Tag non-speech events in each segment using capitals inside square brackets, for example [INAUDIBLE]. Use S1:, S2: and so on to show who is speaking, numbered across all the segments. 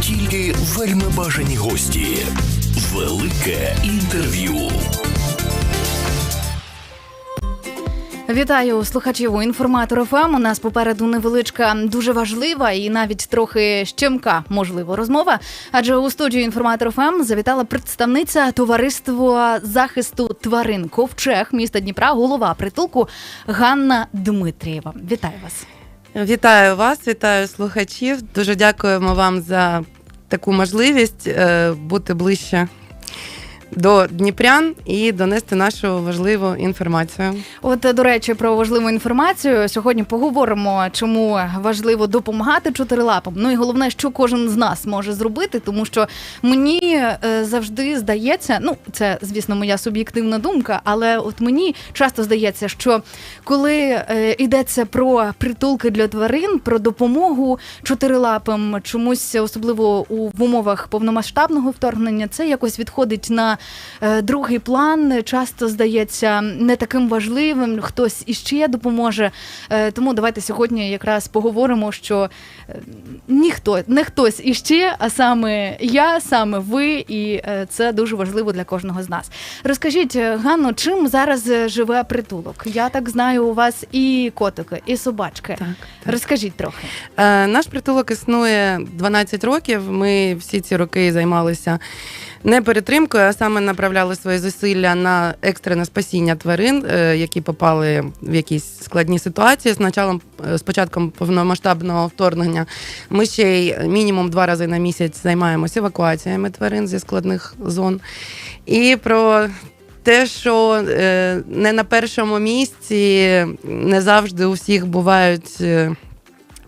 S1: Тільки вельми бажані гості. Велике інтерв'ю.
S2: Вітаю слухачів інформатор ФМ. У нас попереду невеличка, дуже важлива і навіть трохи щемка, можливо, розмова. Адже у студію інформатор ФМ завітала представниця товариства захисту тварин Ковчег міста Дніпра, голова притулку Ганна Дмитрієва. Вітаю вас.
S3: Вітаю вас, вітаю слухачів. Дуже дякуємо вам за таку можливість е, бути ближче до Дніпрян і донести нашу важливу інформацію.
S2: От до речі, про важливу інформацію сьогодні поговоримо, чому важливо допомагати чотирилапам. Ну і головне, що кожен з нас може зробити, тому що мені е, завжди здається, ну це звісно моя суб'єктивна думка, але от мені часто здається, що коли е, йдеться про притулки для тварин, про допомогу чотирилапам, чомусь особливо у в умовах повномасштабного вторгнення, це якось відходить на другий план. Часто здається не таким важливим. Хтось іще допоможе. Е, Тому давайте сьогодні якраз поговоримо, що е, ніхто не хтось іще, а саме я, саме ви, і е, це дуже важливо для кожного з нас. Розкажіть, е, Ганно, чим зараз е, живе притулок? Я так знаю, у вас і котики, і собачки.
S3: Так,
S2: Розкажіть трохи.
S3: Е, Наш притулок існує 12 років. Ми всі ці роки займалися не перетримкою, а саме направляли свої зусилля на екстрене спасіння тварин, е, які попали в якісь складні ситуації. З началом, е, з початком повномасштабного вторгнення ми ще й мінімум два рази на місяць займаємося евакуаціями тварин зі складних зон. І про те, що е, не на першому місці не завжди у всіх бувають.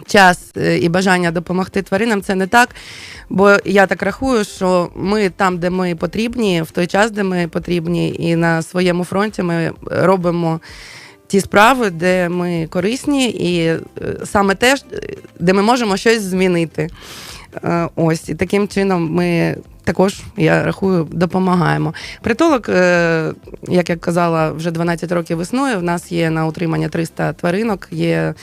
S3: Час е, і бажання допомогти тваринам це не так. Бо я так рахую, що ми там, де ми потрібні, в той час, де ми потрібні, і на своєму фронті ми робимо ті справи, де ми корисні, і е, саме те, де ми можемо щось змінити. Е, Ось і таким чином ми також, я рахую, допомагаємо. Притулок, як я казала, вже 12 років існує. У нас є на утримання 300 тваринок, є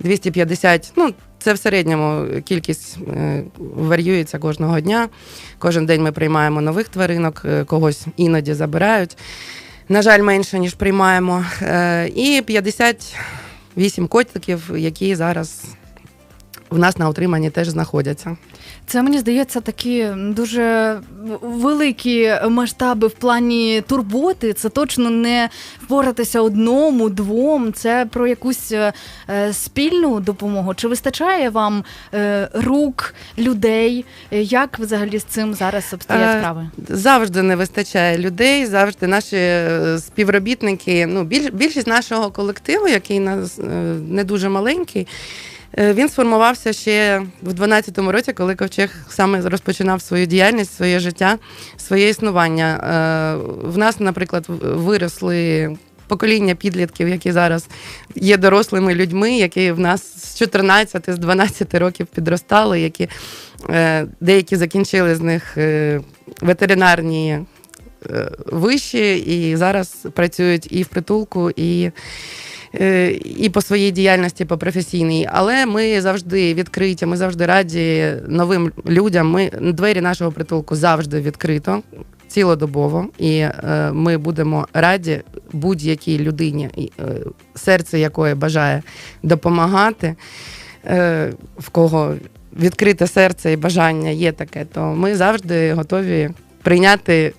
S3: 250, ну це в середньому кількість е, варіюється кожного дня. Кожен день ми приймаємо нових тваринок, е, когось іноді забирають. На жаль, менше, ніж приймаємо. Е, І 58 котиків, які зараз в нас на утриманні теж знаходяться.
S2: Це мені здається такі дуже великі масштаби в плані турботи. Це точно не впоратися одному, двом. Це про якусь е, спільну допомогу. Чи вистачає вам е, рук, людей? Як взагалі з цим зараз обстоять
S3: Е,
S2: справи?
S3: Завжди не вистачає людей, завжди наші співробітники. Ну, біль, більшість нашого колективу, який нас не дуже маленький. Е, Він сформувався ще в 12-му році, коли Ковчег саме розпочинав свою діяльність, своє життя, своє існування. Е, В нас, наприклад, виросли покоління підлітків, які зараз є дорослими людьми, які в нас з 14 з 12 років підростали, які е, деякі закінчили з них ветеринарні виші, і зараз працюють і в притулку, і, і по своїй діяльності, по професійній. Але ми завжди відкриті, ми завжди раді новим людям. Ми двері нашого притулку завжди відкрито. Цілодобово, і е, ми будемо раді будь-якій людині, е, серце якої бажає допомагати, е, в кого відкрите серце і бажання є таке, то ми завжди готові прийняти е,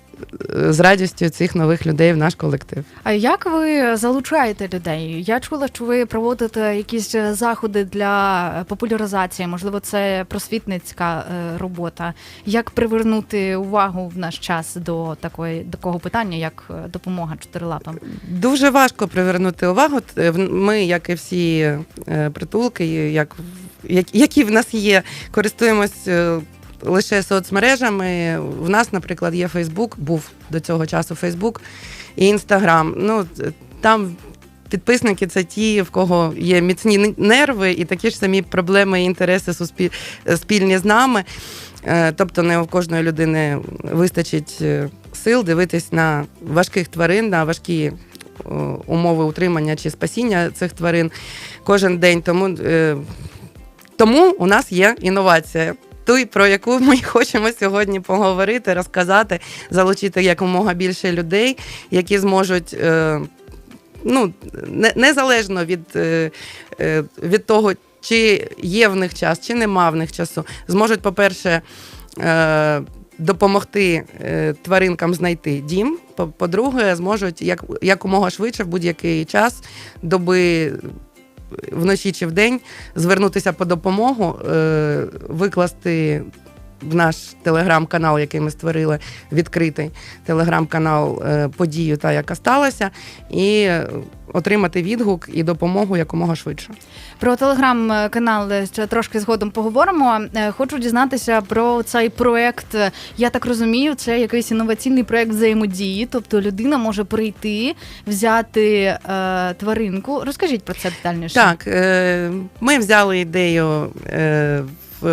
S3: з радістю цих нових людей в наш колектив.
S2: А як ви залучаєте людей? Я чула, що ви проводите якісь е, заходи для популяризації, можливо, це просвітницька е, робота. Як привернути увагу в наш час до такої такого питання, як е, допомога чотирилапам?
S3: Дуже важко привернути увагу. Ми, як і всі притулки, як, як- які в нас є, користуємось лише соцмережами. В нас, наприклад, є Фейсбук, був до цього часу Фейсбук і Інстаграм. Ну, там підписники це ті, в кого є міцні нерви і такі ж самі проблеми і інтереси спільні з нами. Е, Тобто не у кожної людини вистачить е, сил дивитись на важких тварин, на важкі умови утримання чи спасіння цих тварин кожен день. Тому е, Тому у нас є інновація. Той, про яку ми [LAUGHS] хочемо сьогодні поговорити, розказати, залучити якомога більше людей, які зможуть е, ну, не- незалежно від, е, е, від того, чи є в них час, чи нема в них часу, зможуть, по-перше, допомогти тваринкам знайти дім. По- По-друге, зможуть як, якомога швидше в будь-який час доби. Вночі чи вдень звернутися по допомогу, е, викласти в наш телеграм-канал, який ми створили, відкритий телеграм-канал е, подію, та яка сталася, і е, отримати відгук і допомогу якомога швидше.
S2: Про телеграм-канал ще трошки згодом поговоримо. Е, Хочу дізнатися про цей проект. Я так розумію, це якийсь інноваційний проект взаємодії. Тобто людина може прийти, взяти е, тваринку. Розкажіть про це детальніше.
S3: Так, е, ми взяли ідею. е,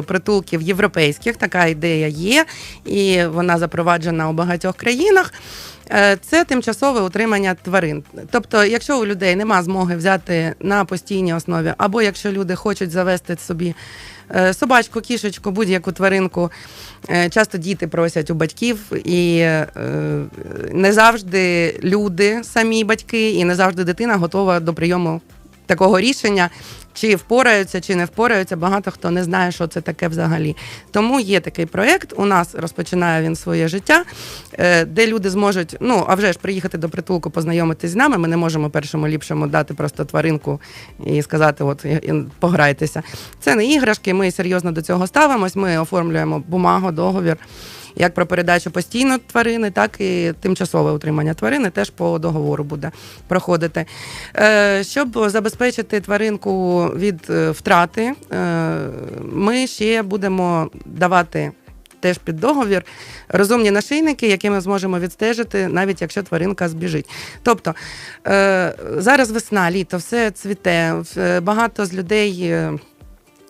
S3: притулків європейських така ідея є, і вона запроваджена у багатьох країнах. Е, Це тимчасове утримання тварин. Тобто, якщо у людей нема змоги взяти на постійній основі, або якщо люди хочуть завести собі е, собачку, кішечку, будь-яку тваринку, е, часто діти просять у батьків, і е, не завжди люди, самі батьки, і не завжди дитина готова до прийому такого рішення. Чи впораються, чи не впораються, багато хто не знає, що це таке взагалі. Тому є такий проєкт. У нас розпочинає він своє життя, е, де люди зможуть, ну а вже ж приїхати до притулку, познайомитись з нами. Ми не можемо першому ліпшому дати просто тваринку і сказати, от пограйтеся. Це не іграшки. Ми серйозно до цього ставимось. Ми оформлюємо бумагу, договір. Як про передачу постійно тварини, так і тимчасове утримання тварини теж по договору буде проходити. Е, Щоб забезпечити тваринку від е, втрати, е, ми ще будемо давати. Теж під договір розумні нашийники, які ми зможемо відстежити, навіть якщо тваринка збіжить. Тобто зараз весна, літо, все цвіте, багато з людей.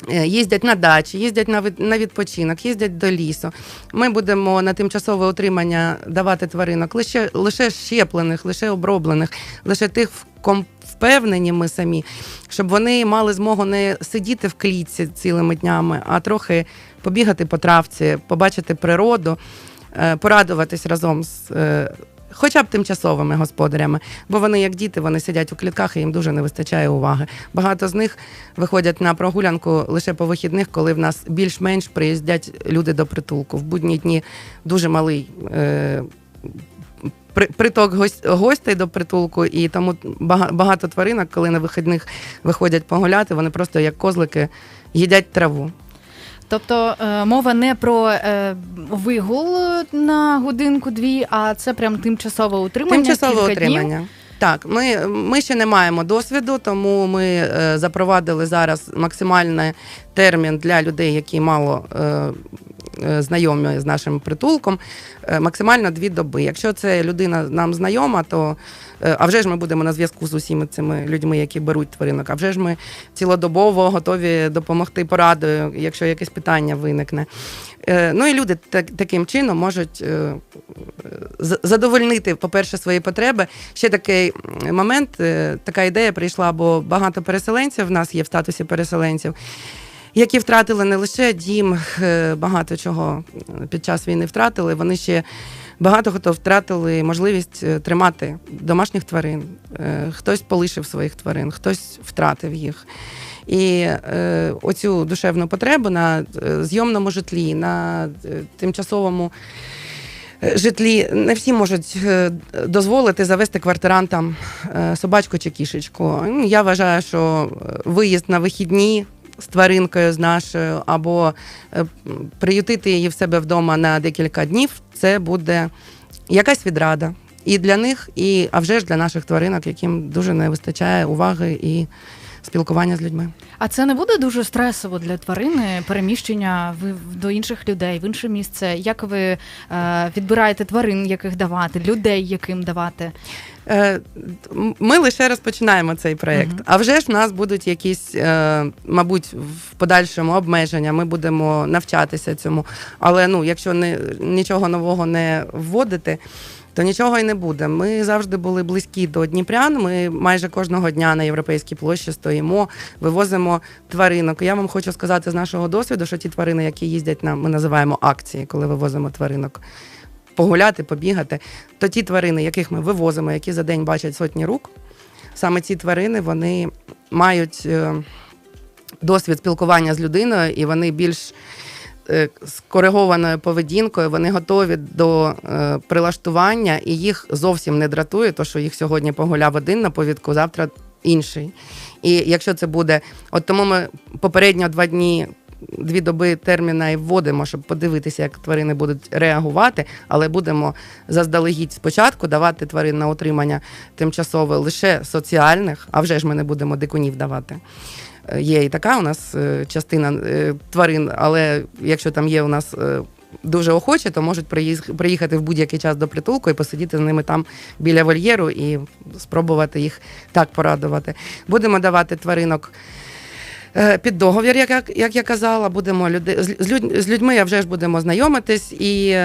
S3: Е, е, Їздять на дачі, їздять на на відпочинок, їздять до лісу. Ми будемо на тимчасове утримання давати тваринок лише, лише щеплених, лише оброблених, лише тих, в ком впевнені ми самі, щоб вони мали змогу не сидіти в клітці цілими днями, а трохи побігати по травці, побачити природу, е, порадуватись разом з. Хоча б тимчасовими господарями, бо вони, як діти, вони сидять у клітках і їм дуже не вистачає уваги. Багато з них виходять на прогулянку лише по вихідних, коли в нас більш-менш приїздять люди до притулку. В будні дні дуже малий е, приток гостей до притулку, і тому багато тваринок, коли на вихідних виходять погуляти, вони просто як козлики їдять траву.
S2: Тобто е, мова не про е, вигул на годинку-дві, а це прям тимчасове утримання.
S3: Тимчасове
S2: кілька
S3: утримання.
S2: Днів.
S3: Так, ми, ми ще не маємо досвіду, тому ми е, запровадили зараз максимальний термін для людей, які мало е, знайомі з нашим притулком, е, максимально дві доби. Якщо це людина нам знайома, то е, а вже ж ми будемо на зв'язку з усіма цими людьми, які беруть тваринок. А вже ж ми цілодобово готові допомогти порадою, якщо якесь питання виникне. Е, Ну і люди так, таким чином можуть е, задовольнити, по-перше, свої потреби. Ще такий момент, е, така ідея прийшла, бо багато переселенців в нас є в статусі переселенців. Які втратили не лише дім, е, багато чого під час війни втратили. Вони ще багато хто втратили можливість е, тримати домашніх тварин. Е, Хтось полишив своїх тварин, хтось втратив їх. І е, оцю душевну потребу на зйомному житлі, на тимчасовому житлі не всі можуть дозволити завести квартирантам собачку чи кішечку. Я вважаю, що виїзд на вихідні з тваринкою з нашою, або е, приютити її в себе вдома на декілька днів, це буде якась відрада. І для них, і а вже ж для наших тваринок, яким дуже не вистачає уваги і спілкування з людьми.
S2: А це не буде дуже стресово для тварини переміщення до інших людей в інше місце. Як ви е, відбираєте тварин, яких давати, людей, яким давати?
S3: Е, Ми лише розпочинаємо цей проєкт.
S2: Мгм.
S3: А вже ж в нас будуть якісь, е, мабуть, в подальшому обмеження. Ми будемо навчатися цьому. Але ну, якщо не, нічого нового не вводити, то нічого й не буде. Ми завжди були близькі до Дніпрян. Ми майже кожного дня на європейській площі стоїмо, вивозимо тваринок. Я вам хочу сказати з нашого досвіду, що ті тварини, які їздять на ми називаємо акції, коли вивозимо тваринок. Погуляти, побігати, то ті тварини, яких ми вивозимо, які за день бачать сотні рук, саме ці тварини вони мають е, досвід спілкування з людиною, і вони більш е, з коригованою поведінкою, вони готові до е, прилаштування, і їх зовсім не дратує, то що їх сьогодні погуляв один на повідку, завтра інший. І якщо це буде, от тому ми попередньо два дні. Дві доби терміна і вводимо, щоб подивитися, як тварини будуть реагувати, але будемо заздалегідь спочатку давати тварин на утримання тимчасове лише соціальних, а вже ж ми не будемо дикунів давати. Е, Є і така у нас е, частина е, тварин, але якщо там є у нас дуже охочі, то можуть приїхати в будь-який час до притулку і посидіти з ними там біля вольєру і спробувати їх так порадувати. Будемо давати тваринок. Е, Під договір, як, як, я казала, будемо люди, з, з, людь- з людьми вже ж будемо знайомитись, і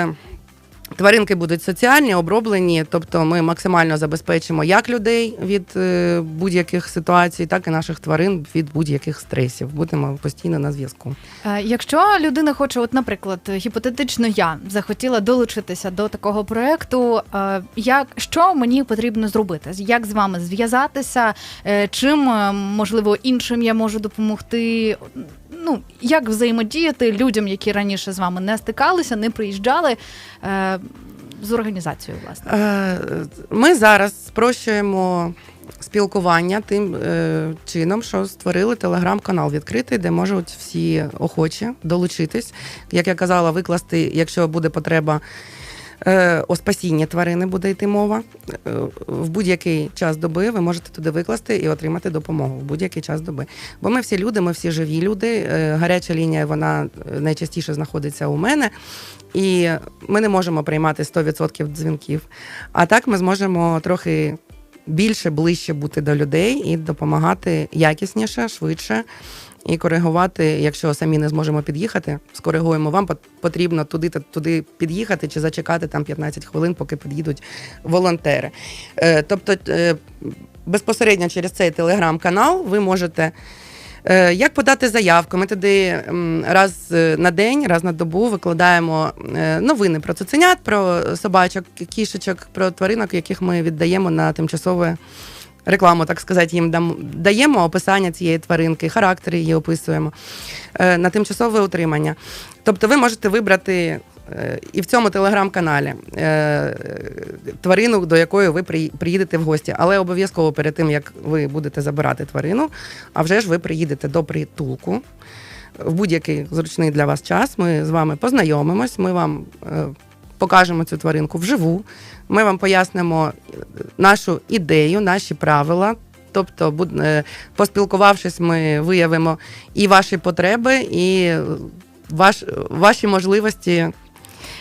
S3: тваринки будуть соціальні, оброблені. Тобто ми максимально забезпечимо як людей від е, будь-яких ситуацій, так і наших тварин від будь-яких стресів. Будемо постійно на зв'язку.
S2: Е, Якщо людина хоче, от, наприклад, гіпотетично я захотіла долучитися до такого проекту, е, як що мені потрібно зробити? Як з вами зв'язатися? Чим можливо іншим я можу допомогти? Ну як взаємодіяти людям, які раніше з вами не стикалися, не приїжджали е, з організацією, власне?
S3: Е, Ми зараз спрощуємо спілкування тим е, чином, що створили телеграм-канал відкритий, де можуть всі охочі долучитись. Як я казала, викласти, якщо буде потреба. Е, О спасінні тварини буде йти мова. Е, В будь-який час доби ви можете туди викласти і отримати допомогу в будь-який час доби. Бо ми всі люди, ми всі живі люди. Е, Гаряча лінія вона найчастіше знаходиться у мене. І ми не можемо приймати 100% дзвінків. А так ми зможемо трохи більше, ближче бути до людей і допомагати якісніше, швидше. І коригувати, якщо самі не зможемо під'їхати, скоригуємо вам потрібно туди та туди під'їхати чи зачекати там 15 хвилин, поки під'їдуть волонтери. Е, тобто е, безпосередньо через цей телеграм-канал ви можете. Е, Як подати заявку? Ми туди раз е, на день, раз на добу викладаємо е, новини про цуценят, про собачок, кішечок, про тваринок, яких ми віддаємо на тимчасове рекламу, так сказати, їм даємо описання цієї тваринки, характери її описуємо на тимчасове утримання. Тобто ви можете вибрати і в цьому телеграм-каналі е, тварину, до якої ви приїдете в гості. Але обов'язково перед тим, як ви будете забирати тварину, а вже ж ви приїдете до притулку. В будь-який зручний для вас час ми з вами познайомимось, ми вам е, покажемо цю тваринку вживу, ми вам пояснимо нашу ідею, наші правила. Тобто, е, поспілкувавшись, ми виявимо і ваші потреби, і ваш, ваші можливості.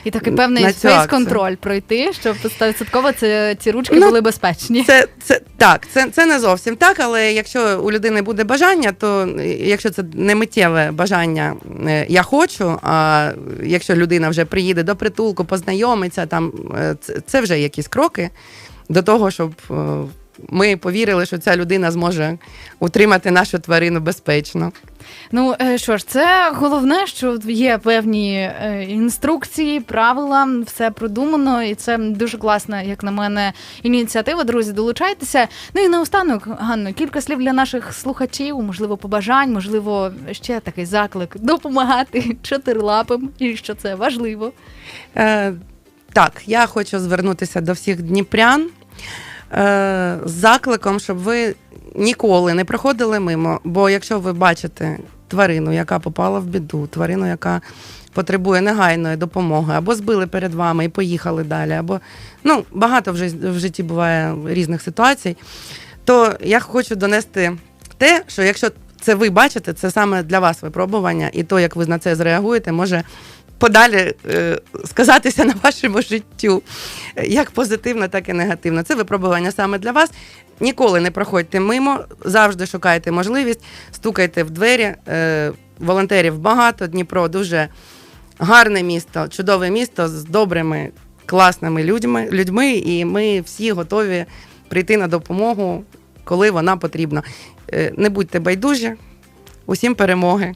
S2: І такий певний фейс-контроль пройти, щоб 100% це ці ручки
S3: Ну,
S2: були безпечні.
S3: Це, це так, це, це не зовсім так, але якщо у людини буде бажання, то якщо це не миттєве бажання, е, я хочу. А якщо людина вже приїде до притулку, познайомиться, там е, це, це вже якісь кроки до того, щоб е, ми повірили, що ця людина зможе утримати нашу тварину безпечно.
S2: Ну е, що ж, це головне, що є певні е, інструкції, правила, все продумано, і це дуже класна, як на мене, ініціатива. Друзі, долучайтеся. Ну і наостанок, Ганно, кілька слів для наших слухачів, можливо, побажань, можливо, ще такий заклик [LAUGHS] допомагати чотирилапим, і що це важливо.
S3: Е, так, я хочу звернутися до всіх дніпрян е, закликом, щоб ви ніколи не проходили мимо. Бо якщо ви бачите тварину, яка попала в біду, тварину, яка потребує негайної допомоги, або збили перед вами і поїхали далі, або ну, багато в житті буває різних ситуацій, то я хочу донести те, що якщо це ви бачите, це саме для вас випробування, і то, як ви на це зреагуєте, може подалі е, сказатися на вашому життю, як позитивно, так і негативно. Це випробування саме для вас. Ніколи не проходьте мимо, завжди шукайте можливість, стукайте в двері. Е, волонтерів багато. Дніпро дуже гарне місто, чудове місто з добрими, класними людьми, людьми, і ми всі готові прийти на допомогу, коли вона потрібна. Е, Не будьте байдужі, усім перемоги.